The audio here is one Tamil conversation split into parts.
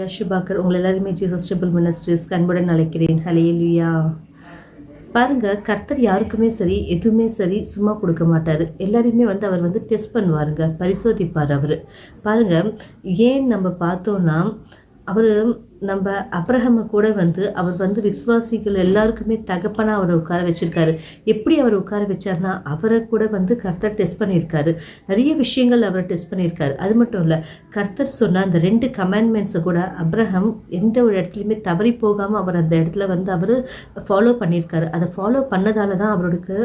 யஷுபாக்கர் உங்கள் எல்லாருமே ஜீசஸ் டெம்பிள் மினிஸ்ட்ரிஸ் அன்புடன் அழைக்கிறேன். ஹலேலுயா பாருங்கள் கர்த்தர் யாருக்குமே சரி எதுவுமே சரி சும்மா கொடுக்க மாட்டார். எல்லாரையுமே வந்து அவர் வந்து டெஸ்ட் பண்ணுவாருங்க பரிசோதிப்பார் அவர். பாருங்க ஏன் நம்ம பார்த்தோன்னா அவர் நம்ம அப்ரஹமை கூட வந்து அவர் வந்து விஸ்வாசிகள் எல்லாருக்குமே தகப்பனா அவரை உட்கார வச்சிருக்காரு. எப்படி அவர் உட்கார வச்சார்னா அவரை கூட வந்து கர்த்தர் டெஸ்ட் பண்ணியிருக்காரு. நிறைய விஷயங்கள் அவரை டெஸ்ட் பண்ணியிருக்காரு. அது மட்டும் இல்லை கர்த்தர் சொன்ன அந்த ரெண்டு கமாண்ட்மெண்ட்ஸை கூட அப்ரஹம் எந்த ஒரு இடத்துலையுமே தவறி போகாமல் அவர் அந்த இடத்துல வந்து அவர் ஃபாலோ பண்ணியிருக்காரு. அதை ஃபாலோ பண்ணதால தான் அவருக்கு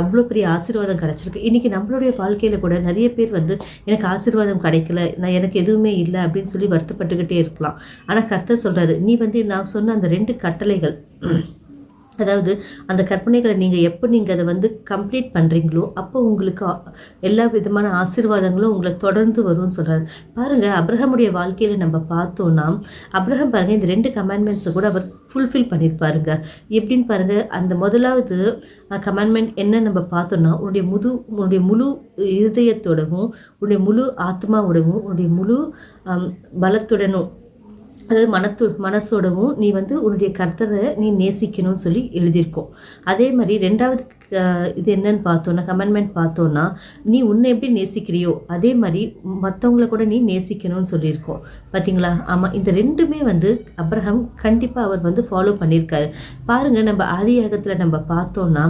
அவ்வளோ பெரிய ஆசீர்வாதம் கிடச்சிருக்கு. இன்றைக்கி நம்மளுடைய வாழ்க்கையில் கூட நிறைய பேர் வந்து எனக்கு ஆசீர்வாதம் கிடைக்கல நான் எனக்கு எதுவுமே இல்லை அப்படின்னு சொல்லி வருத்தப்பட்டுக்கிட்டே இருக்கலாம். ஆனால் கர்த்தர் சொல்கிறாரு நீ வந்து நான் சொன்ன அந்த ரெண்டு கட்டளைகள் அதாவது அந்த கற்பனைகளை நீங்கள் எப்போ நீங்கள் அதை வந்து கம்ப்ளீட் பண்ணுறீங்களோ அப்போ உங்களுக்கு எல்லா விதமான ஆசீர்வாதங்களும் உங்களை தொடர்ந்து வரும்னு சொல்கிறார் பாருங்கள் அப்ரஹமுடைய வாழ்க்கையில் நம்ம பார்த்தோன்னா அப்ரஹம் பாருங்கள் இந்த ரெண்டு கமாண்ட்மெண்ட்ஸை கூட அவர் ஃபுல்ஃபில் பண்ணியிருப்பாருங்க எப்படின்னு பாருங்கள் அந்த முதலாவது கமாண்ட்மெண்ட் என்ன நம்ம பார்த்தோன்னா உன்னுடைய முது உன்னுடைய முழு இருதயத்தோடவும் உன்னுடைய முழு ஆத்மாவோடவும் உன்னுடைய முழு பலத்துடனும் அதாவது மனத்து மனசோடவும் நீ வந்து உன்னுடைய கர்த்தரை நீ நேசிக்கணும்னு சொல்லி எழுதியிருக்கோம். அதே மாதிரி ரெண்டாவது இது என்னன்னு பார்த்தோன்னா கமெண்ட்மெண்ட் பார்த்தோன்னா நீ உன்னை எப்படி நேசிக்கிறியோ அதே மாதிரி மற்றவங்கள கூட நீ நேசிக்கணும்னு சொல்லியிருக்கோம். பார்த்தீங்களா ஆமாம் இந்த ரெண்டுமே வந்து அப்ரஹாம் கண்டிப்பாக அவர் வந்து ஃபாலோ பண்ணியிருக்காரு. பாருங்கள் நம்ம ஆதியாகத்தில் நம்ம பார்த்தோன்னா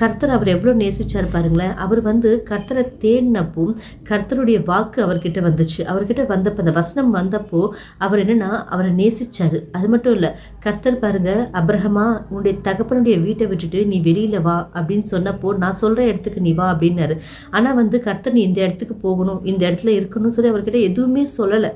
கர்த்தர் அவர் எவ்வளோ நேசிச்சார் பாருங்களேன். அவர் வந்து கர்த்தரை தேடினப்போ கர்த்தருடைய வாக்கு அவர்கிட்ட வந்துச்சு. அவர்கிட்ட வந்தப்போ அந்த வசனம் வந்தப்போ அவர் என்னென்னா அவரை நேசித்தார் அது மட்டும் இல்லை கர்த்தர் பாருங்க அப்ரஹமா உன்னுடைய தகப்பனுடைய வீட்டை விட்டுட்டு நீ வெளியில் வா அப்படின்னு சொன்னப்போ நான் சொல்கிற இடத்துக்கு நீ வா அப்படின்னாரு. ஆனால் வந்து கர்த்தர் நீ இந்த இடத்துக்கு போகணும். இந்த இடத்துல இருக்கணும்னு சொல்லி அவர்கிட்ட எதுவுமே சொல்லலை.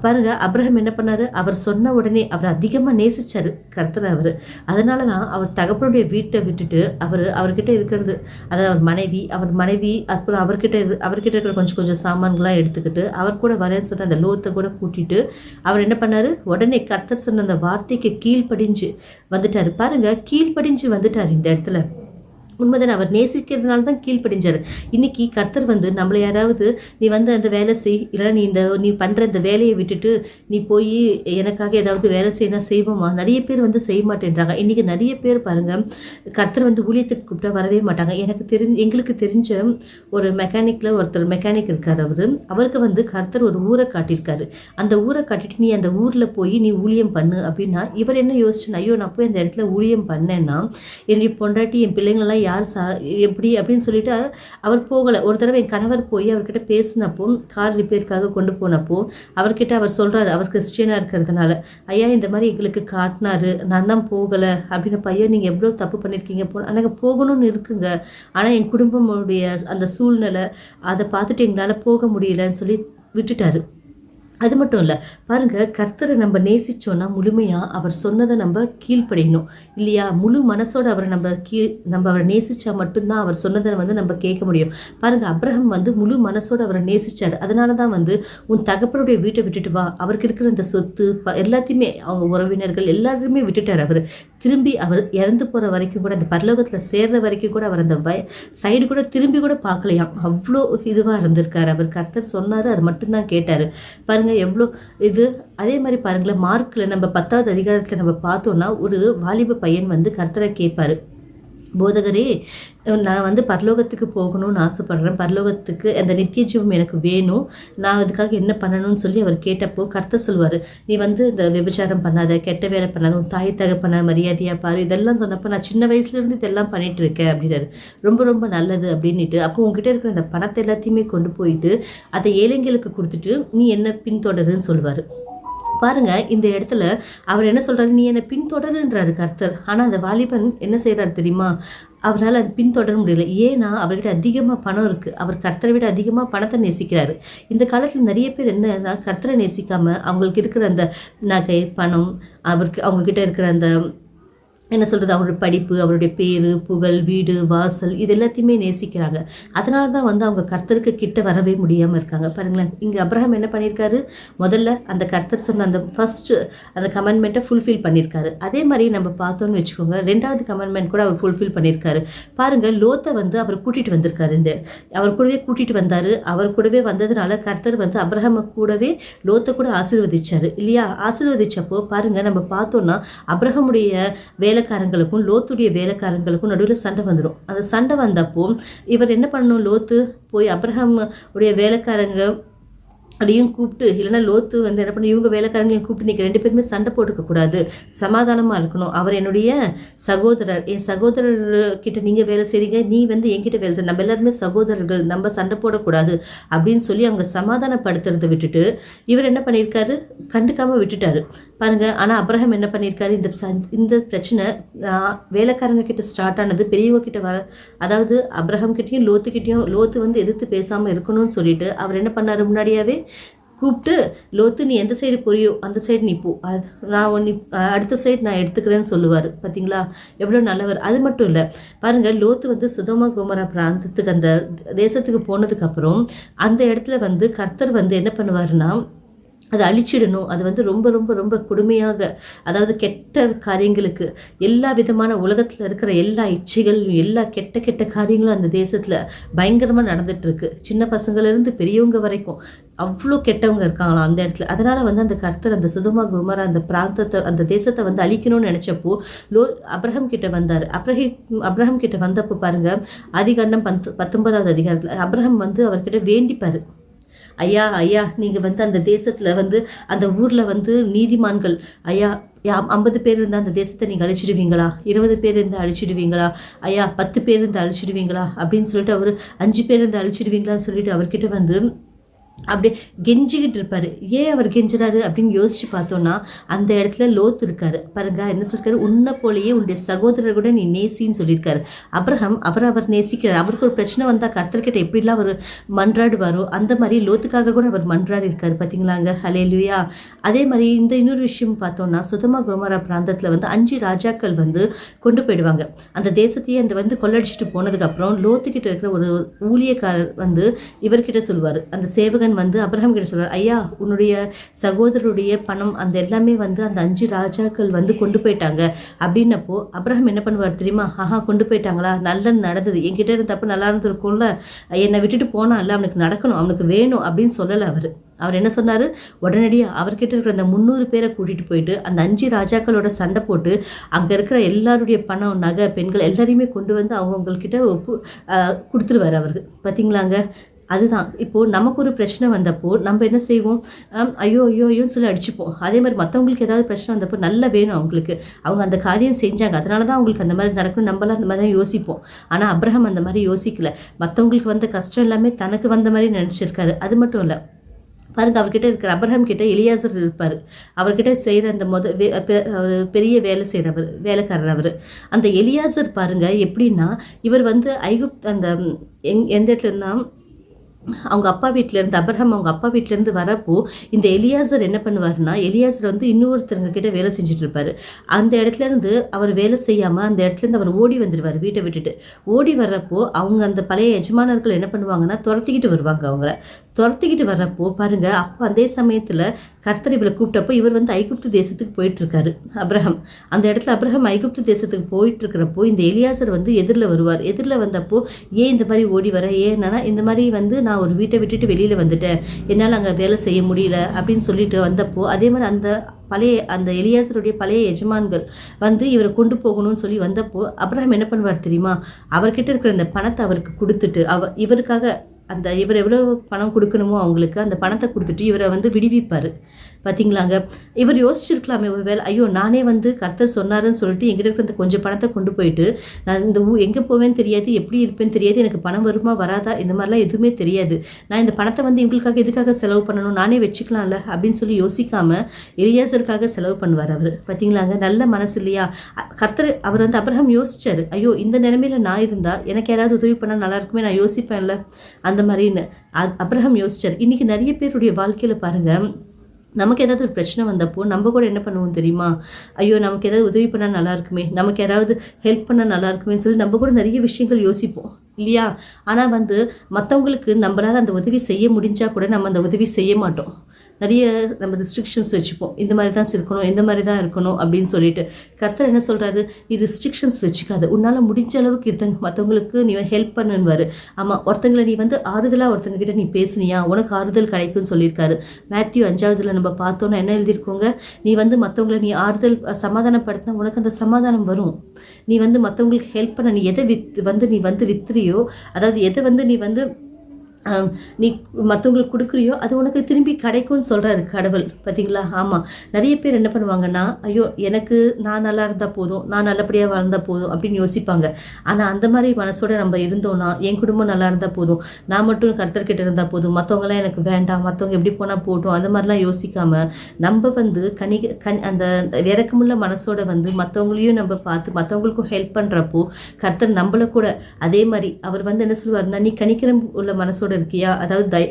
பாருங்க அப்ரஹாம் என்ன பண்ணாரு? அவர் சொன்ன உடனே அவர் அதிகமாக நேசிச்சாரு கர்த்தர் அவர். அதனால தான் அவர் தகப்பனுடைய வீட்டை விட்டுட்டு அவர் அவர்கிட்ட இருக்கிறது. அதாவது அவர் மனைவி அவர் மனைவி அப்புறம் அவர்கிட்ட இரு- அவர்கிட்ட இருக்கிற கொஞ்சம் கொஞ்சம் சாமான்கள்லாம் எடுத்துக்கிட்டு அவர் கூட வரேன்னு சொன்ன அந்த லோத்தை கூட கூட்டிட்டு அவர் என்ன பண்ணாரு? உடனே கர்த்தர் சொன்ன அந்த வார்த்தைக்கு கீழ்ப்படிஞ்சு வந்துட்டார். பாருங்க கீழ்ப்படிஞ்சு வந்துட்டார் இந்த இடத்துல. உண்மைதான் அவர் நேசிக்கிறதுனால தான் கீழ்ப்படிஞ்சார். இன்னைக்கு கர்த்தர் வந்து நம்மளை யாராவது நீ வந்து அந்த வேலை செய் இல்லை நீ இந்த நீ பண்ணுற இந்த வேலையை விட்டுட்டு நீ போய் எனக்காக ஏதாவது வேலை செய்யணும் செய்வோமா? நிறைய பேர் வந்து செய்ய மாட்டேன்றாங்க. இன்றைக்கி நிறைய பேர் பாருங்கள் கர்த்தர் வந்து ஊழியத்துக்கு கூப்பிட்டா வரவே மாட்டாங்க. எனக்கு தெரிஞ்சு எங்களுக்கு தெரிஞ்ச ஒரு மெக்கானிக்கில் ஒருத்தர் மெக்கானிக் இருக்கார் அவர். அவருக்கு வந்து கர்த்தர் ஒரு ஊரை காட்டியிருக்காரு. அந்த ஊரை காட்டிட்டு நீ அந்த ஊரில் போய் நீ ஊழியம் பண்ணு. அப்படின்னா இவர் என்ன யோசிச்சுன்னா ஐயோ நான் போய் அந்த இடத்துல ஊழியம் பண்ணேன்னா என்னுடைய பொண்டாட்டி என் பிள்ளைங்களெல்லாம் யார் சா எப்படி அப்படின்னு சொல்லிட்டு அவர் போகலை. ஒரு தடவை என் கணவர் போய் அவர்கிட்ட பேசினப்போ கார் ரிப்பேருக்காக கொண்டு போனப்போ அவர்கிட்ட அவர் சொல்கிறாரு அவர் கிறிஸ்டியனாக இருக்கிறதுனால ஐயா இந்த மாதிரி எங்களுக்கு காட்டினாரு நான் தான் போகலை. அப்படின்னு பையன் நீங்கள் எவ்வளோ தப்பு பண்ணியிருக்கீங்க போ எனக்கு போகணும்னு இருக்குங்க. ஆனால் என் குடும்பமுடைய அந்த சூழ்நிலை அதை பார்த்துட்டு எங்களால் போக முடியலன்னு சொல்லி விட்டுட்டாரு. அது மட்டும் இல்லை பாருங்க கர்த்தரை நம்ம நேசித்தோன்னா முழுமையாக அவர் சொன்னதை நம்ம கீழ்ப்படையணும். இல்லையா? முழு மனசோடு அவரை நம்ம கீழ் நம்ம அவரை நேசித்தா மட்டும்தான் அவர் சொன்னதை வந்து நம்ம கேட்க முடியும். பாருங்க அப்ரஹாம் வந்து முழு மனசோட அவரை நேசித்தார் அதனால தான் வந்து உன் தகப்பனுடைய வீட்டை விட்டுட்டு வா. அவருக்கு இருக்கிற அந்த சொத்து ப- எல்லாத்தையுமே அவங்க உறவினர்கள் எல்லாத்தையுமே விட்டுட்டார் அவர். திரும்பி அவர் இறந்து போகிற வரைக்கும் கூட அந்த பரலோகத்தில் சேர்ற வரைக்கும் கூட அவர் அந்த வய சைடு கூட திரும்பி கூட பார்க்கலையாம் அவ்வளோ இதுவாக இருந்திருக்கார். அவர் கர்த்தர் சொன்னார் அது மட்டும்தான் கேட்டார். பாருங்கள் எவ்வளோ இது. அதே மாதிரி பாருங்களேன் மார்க்கில் நம்ம பத்தாவது அதிகாரத்தில் நம்ம பார்த்தோன்னா ஒரு வாலிப பையன் வந்து கர்த்தரை கேட்பாரு. போதகரே நான் வந்து பரலோகத்துக்கு போகணும்னு ஆசைப்படுறேன். பரலோகத்துக்கு அந்த நித்திய ஜீவம் எனக்கு வேணும். நான் அதுக்காக என்ன பண்ணணும்னு சொல்லி அவர் கேட்டப்போ கர்த்தர் சொல்லுவார் நீ வந்து இந்த விபச்சாரம் பண்ணாத கெட்ட வேலை பண்ணாத உன் தாய் தகப்பன மரியாதையாக பாரு. இதெல்லாம் சொன்னப்போ நான் சின்ன வயசுலேருந்து இதெல்லாம் பண்ணிட்டு இருக்கேன் அப்படின்னாரு. ரொம்ப ரொம்ப நல்லது அப்படின்ட்டு அப்போ உங்ககிட்ட இருக்கிற அந்த பணத்தை எல்லாத்தையுமே கொண்டு போயிட்டு அதை ஏழைங்களுக்கு கொடுத்துட்டு நீ என்ன பின்தொடருன்னு சொல்லுவார் பாருங்க இந்த இடத்துல அவர் என்ன சொல்றாரு? நீ என்னை பின்தொடருன்றாரு கர்த்தர். ஆனால் அந்த வாலிபன் என்ன செய்றாரு தெரியுமா? அவரால் அது பின்தொடர முடியல. ஏன்னா அவர்கிட்ட அதிகமாக பணம் இருக்குது அவர் கர்த்தரை விட அதிகமாக பணத்தை நேசிக்கிறாரு. இந்த காலத்தில் நிறைய பேர் என்னன்னா கர்த்தரை நேசிக்காமல் அவங்களுக்கு இருக்கிற அந்த நகை பணம் அவருக்கு அவங்கக்கிட்ட இருக்கிற அந்த என்ன சொல்கிறது அவருடைய படிப்பு அவருடைய பேர் புகழ் வீடு வாசல் இது எல்லாத்தையுமே நேசிக்கிறாங்க. அதனால தான் வந்து அவங்க கர்த்தருக்கு கிட்ட வரவே முடியாமல் இருக்காங்க. பாருங்களேன் இங்கே அப்ரஹாம் என்ன பண்ணியிருக்காரு முதல்ல அந்த கர்த்தர் சொன்ன அந்த ஃபஸ்ட்டு அந்த கமெண்ட்மெண்ட்டை ஃபுல்ஃபில் பண்ணியிருக்காரு அதே மாதிரி நம்ம பார்த்தோன்னு வச்சுக்கோங்க ரெண்டாவது கமெண்ட்மெண்ட் கூட அவர் ஃபுல்ஃபில் பண்ணியிருக்காரு பாருங்கள் லோத்தை வந்து அவர் கூட்டிகிட்டு வந்திருக்காரு. இந்த அவர் கூடவே கூட்டிகிட்டு வந்தார். அவர் கூடவே வந்ததுனால கர்த்தர் வந்து அப்ரஹாமை கூடவே லோத்தை கூட ஆசீர்வதிச்சார். இல்லையா? ஆசீர்வதிச்சப்போ பாருங்கள் நம்ம பார்த்தோன்னா அப்ரஹமுடைய வேலை வேலைக்காரங்களுக்கும் லோத்துடைய வேலைக்காரங்களுக்கும் நடுவில் சண்டை வந்துடும் அந்த சண்டை வந்தப்போ இவர் என்ன பண்ணணும்? லோத்து போய் அப்ரஹாம் உடைய வேலைக்காரங்க அப்படியும் கூப்பிட்டு இல்லைன்னா லோத்து வந்து என்ன பண்ண இவங்க வேலைக்காரங்களையும் கூப்பிட்டு நீங்கள் ரெண்டு பேருமே சண்டை போட்டுக்கக்கூடாது சமாதானமாக இருக்கணும். அவர் என்னுடைய சகோதரர் என் சகோதரர்கிட்ட நீங்கள் வேலை செய்றீங்க நீ வந்து என்கிட்ட வேலை செய்ய நம்ம எல்லாருமே சகோதரர்கள் நம்ம சண்டை போடக்கூடாது அப்படின்னு சொல்லி அவங்க சமாதானப்படுத்துறதை விட்டுட்டு இவர் என்ன பண்ணியிருக்காரு? கண்டுக்காமல் விட்டுட்டாரு. பாருங்க ஆனால் அப்ரஹம் என்ன பண்ணியிருக்காரு இந்த இந்த பிரச்சனை வேலைக்காரங்க கிட்ட ஸ்டார்ட் ஆனது பெரியவங்க கிட்ட வர அதாவது அப்ரஹம் கிட்டேயும் லோத்துக்கிட்டேயும் லோத்து வந்து எதிர்த்து பேசாமல் இருக்கணும்னு சொல்லிட்டு அவர் என்ன பண்ணார் முன்னாடியாவே? கூப்பிட்டு லோத்து நீ எந்த சைடு புரியோ? அந்த சைடு நீ போ. நான் ஒன்று அடுத்த சைடு நான் எடுத்துக்கிறேன்னு சொல்லுவார். பார்த்தீங்களா எவ்வளோ நல்லவர். அது மட்டும் இல்லை பாருங்கள் லோத்து வந்து சுதமா குமரா பிராந்தத்துக்கு அந்த தேசத்துக்கு போனதுக்கப்புறம் அந்த இடத்துல வந்து கர்த்தர் வந்து என்ன பண்ணுவாருன்னா அதை அழிச்சிடணும். அது வந்து ரொம்ப ரொம்ப ரொம்ப கொடுமையாக அதாவது கெட்ட காரியங்களுக்கு எல்லா விதமான உலகத்தில் இருக்கிற எல்லா இச்சைகளும் எல்லா கெட்ட கெட்ட காரியங்களும் அந்த தேசத்தில் பயங்கரமாக நடந்துகிட்ருக்கு சின்ன பசங்கள்லேருந்து பெரியவங்க வரைக்கும் அவ்வளோ கெட்டவங்க இருக்காங்களாம் அந்த இடத்துல. அதனால் வந்து அந்த கர்த்தர் அந்த சுதமா குமரா அந்த பிராந்தத்தை அந்த தேசத்தை வந்து அழிக்கணும்னு நினச்சப்போ லோ அப்ரஹம் கிட்ட வந்தார். அப்ரஹிம் அப்ரஹம் கிட்ட வந்தப்போ பாருங்கள் அதிகண்டம் பத்து பத்தொன்பதாவது அதிகாரத்தில் அப்ரஹம் வந்து அவர்கிட்ட வேண்டிப்பார். ஐயா ஐயா நீங்கள் வந்து அந்த தேசத்தில் வந்து அந்த ஊரில் வந்து நீதிமான்கள் ஐயா யா ஐம்பது பேர் இருந்தால் அந்த தேசத்தை நீங்கள் அழிச்சிடுவீங்களா? இருபது பேர் இருந்தால் அழிச்சிடுவீங்களா? ஐயா பத்து பேர் இருந்தால் அழிச்சிடுவீங்களா? அப்படின்னு சொல்லிட்டு அவர் அஞ்சு பேர் இருந்தால் அழிச்சிடுவீங்களான்னு சொல்லிட்டு அவர்கிட்ட வந்து அப்படியே கெஞ்சிக்கிட்டு இருப்பார். ஏன் அவர் கெஞ்சுறாரு? அப்படின்னு யோசிச்சு பார்த்தோன்னா அந்த இடத்துல லோத் இருக்காரு. பாருங்க என்ன சொல்லிருக்காரு? உன்னை போலேயே உன்னுடைய சகோதரர் கூட நீ நேசின்னு சொல்லியிருக்காரு. அப்ரஹம் அவர் அவர் நேசிக்கிறார். அவருக்கு ஒரு பிரச்சனை வந்தால் கர்த்தர்கிட்ட எப்படிலாம் அவர் மன்றாடுவாரோ அந்த மாதிரி லோத்துக்காக கூட அவர் மன்றாடி இருக்காரு. பார்த்தீங்களாங்க ஹலே லுயா அதே மாதிரி இந்த இன்னொரு விஷயம் பார்த்தோன்னா சுதமா கோமரா பிராந்தத்தில் வந்து அஞ்சு ராஜாக்கள் வந்து கொண்டு போயிடுவாங்க. அந்த தேசத்தையே அந்த வந்து கொள்ளடிச்சிட்டு போனதுக்கப்புறம் லோத்துக்கிட்ட இருக்கிற ஒரு ஊழியக்காரர் வந்து இவர்கிட்ட சொல்லுவார். அந்த சேவகன் தேவன் வந்து அப்ரஹாம் கிட்ட சொல்கிறார் ஐயா உன்னுடைய சகோதரருடைய பணம் அந்த எல்லாமே வந்து அந்த அஞ்சு ராஜாக்கள் வந்து கொண்டு போயிட்டாங்க. அப்படின்னப்போ அப்ரஹாம் என்ன பண்ணுவார் தெரியுமா? ஆஹா கொண்டு போயிட்டாங்களா? நல்ல நடந்தது. என்கிட்ட இருந்த தப்பு நல்லா இருந்திருக்கும்ல. என்னை விட்டுட்டு போனான்ல அவனுக்கு நடக்கணும் அவனுக்கு வேணும் அப்படின்னு சொல்லலை அவர். அவர் என்ன சொன்னார்? உடனடியாக அவர்கிட்ட இருக்கிற அந்த முந்நூறு பேரை கூட்டிகிட்டு போயிட்டு அந்த அஞ்சு ராஜாக்களோட சண்டை போட்டு அங்கே இருக்கிற எல்லாருடைய பணம் நகை பெண்கள் எல்லாரையுமே கொண்டு வந்து அவங்கவுங்கக்கிட்ட ஒப்பு கொடுத்துருவார் அவருக்கு பார்த்தீங்களாங்க அதுதான். இப்போது நமக்கு ஒரு பிரச்சனை வந்தப்போ நம்ம என்ன செய்வோம்? ஐயோ ஐயோ ஐயோன்னு சொல்லி அடிச்சுப்போம். அதே மாதிரி மற்றவங்களுக்கு ஏதாவது பிரச்சனை வந்தப்போ நல்லா வேணும் அவங்களுக்கு. அவங்க அந்த காரியம் செஞ்சாங்க. அதனால தான் அவங்களுக்கு அந்த மாதிரி நடக்கணும் நம்மளாம் அந்த மாதிரி தான் யோசிப்போம். ஆனால் அப்ரஹம் அந்த மாதிரி யோசிக்கல. மற்றவங்களுக்கு வந்த கஷ்டம் எல்லாமே தனக்கு வந்த மாதிரி நினச்சிருக்காரு. அது மட்டும் இல்லை. பாருங்க அவர்கிட்ட இருக்கிற அப்ரஹாம் கிட்ட எலியாசர் இருப்பார். அவர்கிட்ட செய்கிற அந்த மொத அவர் பெரிய வேலை செய்கிறவர் வேலைக்காரர் அவர். அந்த எலியாசர் பாருங்க எப்படின்னா இவர் வந்து ஐகுப் அந்த எங் எந்த இடத்துல இருந்தால் அவங்க அப்பா வீட்டிலேருந்து அப்ரஹாம் அவங்க அப்பா வீட்டிலேருந்து வரப்போ இந்த எலியாசர் என்ன பண்ணுவார்னா எலியாசர் வந்து இன்னொருத்தருங்க கிட்ட வேலை செஞ்சுட்டு இருப்பார் அந்த இடத்துல இருந்து அவர் வேலை செய்யாமல் அந்த இடத்துலேருந்து அவர் ஓடி வந்துடுவார் வீட்டை விட்டுட்டு. ஓடி வர்றப்போ அவங்க அந்த பழைய எஜமானர்கள் என்ன பண்ணுவாங்கன்னா துரத்திக்கிட்டு வருவாங்க அவங்கள. துரத்திக்கிட்டு வர்றப்போ பாருங்க அப்போ அதே சமயத்தில் கர்த்தர் இவரை கூப்பிட்டப்போ இவர் வந்து ஐகுப்து தேசத்துக்கு போயிட்டு இருக்காரு அப்ரஹம். அந்த இடத்துல அப்ரஹம் ஐகுப்து தேசத்துக்கு போயிட்டு இருக்கிறப்போ இந்த எலியாசர் வந்து எதிரில் வருவார். எதிரில் வந்தப்போ ஏன் இந்த மாதிரி ஓடி வர? ஏன்னா இந்த மாதிரி வந்து நான் ஒரு வீட்டை விட்டுட்டு வெளியில் வந்துட்டேன். என்னால் அங்கே வேலை செய்ய முடியல அப்படின்னு சொல்லிட்டு வந்தப்போ அதே மாதிரி அந்த பழைய அந்த எலியாசருடைய பழைய எஜமான்கள் வந்து இவரை கொண்டு போகணும்னு சொல்லி வந்தப்போ அப்ரஹம் என்ன பண்ணுவார் தெரியுமா? அவர்கிட்ட இருக்கிற அந்த பணத்தை அவருக்கு கொடுத்துட்டு அவ இவருக்காக அந்த இவர் எவ்வளோ பணம் கொடுக்கணுமோ அவங்களுக்கு அந்த பணத்தை கொடுத்துட்டு இவரை வந்து விடுவிப்பார். பார்த்தீங்களாங்க இவர் யோசிச்சிருக்கலாமே ஒரு வேலை ஐயோ நானே வந்து கர்த்தர் சொன்னாருன்னு சொல்லிட்டு எங்கிட்ட இருக்கிற அந்த கொஞ்சம் பணத்தை கொண்டு போயிட்டு நான் இந்த ஊ எங்கே போவேன்னு தெரியாது எப்படி இருப்பேன்னு தெரியாது எனக்கு பணம் வருமா வராதா இந்த மாதிரிலாம் எதுவுமே தெரியாது. நான் இந்த பணத்தை வந்து இவங்களுக்காக எதுக்காக செலவு பண்ணணும் நானே வச்சுக்கலாம்ல அப்படின்னு சொல்லி யோசிக்காமல் எலியாசருக்காக செலவு பண்ணுவார் அவர். பார்த்தீங்களாங்க நல்ல மனசு இல்லையா? கர்த்தர் அவர் வந்து அப்ரஹாம் யோசிச்சார். ஐயோ இந்த நிலைமையில் நான் இருந்தால் எனக்கு யாராவது உதவி பண்ணால் நல்லா இருக்குமே நான் யோசிப்பேன்ல. அந்த மாதிரின்னு. அப்ரஹாம் யோசிச்சார். இன்றைக்கி நிறைய பேருடைய வாழ்க்கையில் பாருங்கள் நமக்கு ஏதாவது ஒரு பிரச்சனை வந்தப்போ நம்ம கூட என்ன பண்ணுவோம் தெரியுமா? ஐயோ நமக்கு ஏதாவது உதவி பண்ணால் நல்லா இருக்குமே. நமக்கு யாராவது ஹெல்ப் பண்ணால் நல்லா இருக்குமேன்னு சொல்லி நம்ம கூட நிறைய விஷயங்கள் யோசிப்போம். இல்லையா? ஆனால் வந்து மற்றவங்களுக்கு நம்மளால் அந்த உதவி செய்ய முடிஞ்சால் கூட நம்ம அந்த உதவி செய்ய மாட்டோம். நிறைய நம்ம ரிஸ்ட்ரிக்ஷன்ஸ் வச்சுப்போம். இந்த மாதிரி தான் இருக்கணும் இந்த மாதிரி தான் இருக்கணும் அப்படின்னு சொல்லிட்டு. கர்த்தர் என்ன சொல்கிறாரு நீ ரிஸ்ட்ரிக்ஷன்ஸ் வச்சுக்காது. உன்னால் முடிஞ்ச அளவுக்கு இருந்தங்க மற்றவங்களுக்கு நீ ஹெல்ப் பண்ணுவார் ஆமாம் ஒருத்தங்களை நீ வந்து ஆறுதலாக ஒருத்தங்க கிட்ட நீ பேசுனியா? உனக்கு ஆறுதல் கிடைக்கும்னு சொல்லியிருக்காரு. மேத்யூ அஞ்சாவதுல நம்ம பார்த்தோன்னா என்ன எழுதியிருக்கோங்க? நீ வந்து மற்றவங்களை நீ ஆறுதல் சமாதானப்படுத்தினா உனக்கு அந்த சமாதானம் வரும். நீ வந்து மற்றவங்களுக்கு ஹெல்ப் பண்ண நீ எதை வித் வந்து நீ வந்து வித்துறியோ அதாவது எதை வந்து நீ வந்து நீ மற்றவங்களுக்கு கொடுக்குறியோ அது உனக்கு திரும்பி கிடைக்கும்னு சொல்கிறாரு கடவுள் பார்த்தீங்களா ஆமாம் நிறைய பேர் என்ன பண்ணுவாங்கன்னா ஐயோ எனக்கு நான் நல்லா இருந்தால் போதும் நான் நல்லபடியாக வாழ்ந்தால் போதும் அப்படின்னு யோசிப்பாங்க. ஆனால் அந்த மாதிரி மனசோட நம்ம இருந்தோம்னா என் குடும்பம் நல்லா இருந்தால் போதும் நான் மட்டும் கருத்தர்கிட்ட இருந்தால் போதும் மற்றவங்களாம் எனக்கு வேண்டாம் மற்றவங்க எப்படி போனால் போட்டும் அந்த மாதிரிலாம் யோசிக்காமல் நம்ம வந்து கணிக கண் அந்த இறக்கமுள்ள மனசோட வந்து மற்றவங்களையும் நம்ம பார்த்து மற்றவங்களுக்கும் ஹெல்ப் பண்ணுறப்போ கர்த்தர் நம்மள கூட அதே மாதிரி அவர் வந்து என்ன சொல்லுவார்னா நீ கணிக்கிற உள்ள மனசோட இருக்கியா? அதாவது தய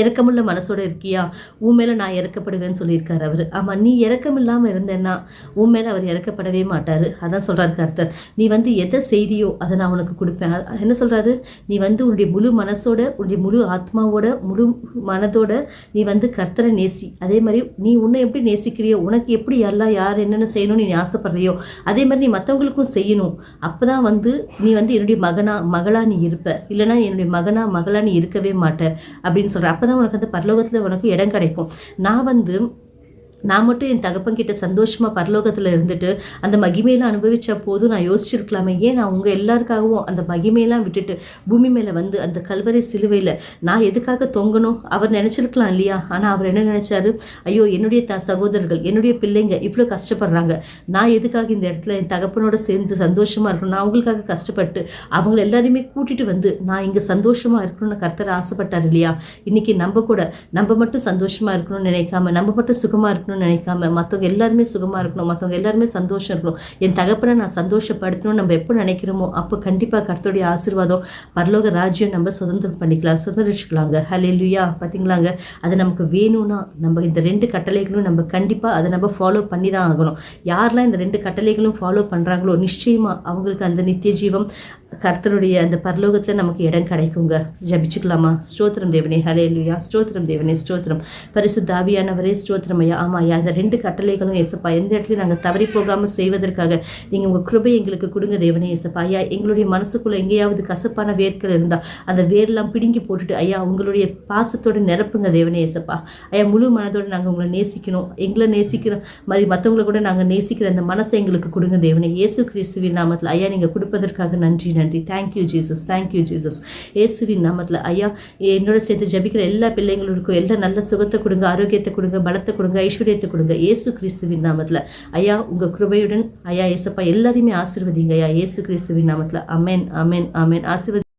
இறக்கமுள்ள மனசோட இருக்கியா? உன் மேலே நான் இறக்கப்படுவேன்னு சொல்லியிருக்காரு அவர். ஆமாம் நீ இறக்கம் இல்லாமல் இருந்தேன்னா உன் மேலே அவர் இறக்கப்படவே மாட்டார். அதான் சொல்கிறாரு கர்த்தர். நீ வந்து எதை செய்தியோ அதை நான் உனக்கு கொடுப்பேன். என்ன சொல்கிறாரு நீ வந்து உன்னுடைய முழு மனசோட உன்னுடைய முழு ஆத்மாவோட முழு மனதோட நீ வந்து கர்த்தரை நேசி. அதே மாதிரி நீ உன்னை எப்படி நேசிக்கிறியோ உனக்கு எப்படி எல்லாம் யார் என்னென்ன செய்யணும்னு நீ ஆசைப்படுறியோ அதே மாதிரி நீ மற்றவங்களுக்கும் செய்யணும். அப்போ தான் வந்து நீ வந்து என்னுடைய மகனா மகளாக நீ இருப்ப. இல்லைன்னா என்னுடைய மகனா மகளா நீ இருக்கவே மாட்ட அப்படின்னு சொல்கிற அப்போ தான் உனக்கு அந்த பரலோகத்தில் உனக்கு இடம் கிடைக்கும். நான் வந்து நான் மட்டும் என் தகப்பன் சந்தோஷமாக பரலோகத்தில் இருந்துட்டு அந்த மகிமையெல்லாம் அனுபவித்த போதும் நான் யோசிச்சிருக்கலாமே. ஏன் நான் உங்கள் எல்லாருக்காகவும் அந்த மகிமையெல்லாம் விட்டுட்டு பூமி மேலே வந்து அந்த கல்வரை சிலுவையில் நான் எதுக்காக தொங்கணும்? அவர் நினச்சிருக்கலாம் இல்லையா? ஆனால் அவர் என்ன நினச்சாரு? ஐயோ என்னுடைய த சகோதரர்கள் என்னுடைய பிள்ளைங்க இவ்வளோ கஷ்டப்படுறாங்க. நான் எதுக்காக இந்த இடத்துல என் தகப்பனோட சேர்ந்து சந்தோஷமாக இருக்கணும்? நான் அவங்களுக்காக கஷ்டப்பட்டு அவங்கள எல்லாரையுமே கூட்டிகிட்டு வந்து நான் இங்கே சந்தோஷமாக இருக்கணும்னு கர்த்தர் ஆசைப்பட்டார் இல்லையா? இன்றைக்கி நம்ம கூட நம்ம மட்டும் சந்தோஷமாக இருக்கணும்னு நினைக்காம நம்ம மட்டும் சுகமாக இருக்கணும் இருக்கணும்னு நினைக்காம மற்றவங்க எல்லாருமே சுகமாக இருக்கணும் மற்றவங்க எல்லாருமே சந்தோஷம் இருக்கணும். என் தகப்பனை நான் சந்தோஷப்படுத்தணும்னு நம்ம எப்போ நினைக்கிறோமோ அப்போ கண்டிப்பாக கர்த்தருடைய ஆசீர்வாதம் பரலோக ராஜ்யம் நம்ம சுதந்திரம் பண்ணிக்கலாம் சுதந்திரிச்சுக்கலாங்க. ஹலே லுயா பார்த்தீங்களாங்க அது நமக்கு வேணும்னா நம்ம இந்த ரெண்டு கட்டளைகளும் நம்ம கண்டிப்பாக அதை நம்ம ஃபாலோ பண்ணி தான் ஆகணும். யாரெல்லாம் இந்த ரெண்டு கட்டளைகளும் ஃபாலோ பண்ணுறாங்களோ நிச்சயமாக அவங்களுக்கு அந்த நித்திய ஜீவம் கர்த்தருடைய அந்த பரலோகத்தில் நமக்கு இடம் கிடைக்குங்க. ஜபிச்சுக்கலாமா? ஸ்தோத்திரம் தேவனே ஹலே லுயா ஸ்தோத்திரம் தேவனே ஸ்தோத்திரம். பரிசு தாவியானவரே ஸ்தோத்திரம் ஐயா. ஆமா ஐயா இந்த ரெண்டு கட்டளைகளும் ஏசப்பா எந்த இடத்துலையும் நாங்கள் தவறி போகாமல் செய்வதற்காக நீங்கள் உங்கள் கிருபை எங்களுக்கு கொடுங்க தேவனே ஏசப்பா. ஐயா எங்களுடைய மனசுக்குள்ளே எங்கேயாவது கசப்பான வேர்கள் இருந்தால் அந்த வேர்லாம் பிடுங்கி போட்டுட்டு ஐயா உங்களுடைய பாசத்தோடு நிரப்புங்க தேவனே ஏசப்பா. ஐயா முழு மனதோடு நாங்கள் உங்களை நேசிக்கணும். எங்களை நேசிக்கிற மாதிரி மற்றவங்களை கூட நாங்கள் நேசிக்கிற அந்த மனசை எங்களுக்கு கொடுங்க தேவனே. இயேசு கிறிஸ்துவின் நாமத்தில் ஐயா நீங்கள் கொடுப்பதற்காக நன்றி. நன்றி. தேங்க்யூ ஜீசஸ் தேங்க்யூ ஜீசஸ் இயேசுவின் நாமத்தில் ஐயா என்னோட சேர்ந்து ஜபிக்கிற எல்லா பிள்ளைங்களுக்கும் எல்லா நல்ல சுகத்தை கொடுங்க ஆரோக்கியத்தை கொடுங்க பலத்தை கொடுங்க ஐஸ்வர்யத்தை கொடுங்க. இயேசு கிறிஸ்துவின் நாமத்தில். ஐயா உங்கள் கிருபையுடன் ஐயா ஏசப்பா எல்லாரையுமே ஆசிர்வதிங்க ஐயா. இயேசு கிறிஸ்துவின் நாமத்தில். அமேன் அமேன் அமேன் ஆசீர்வதி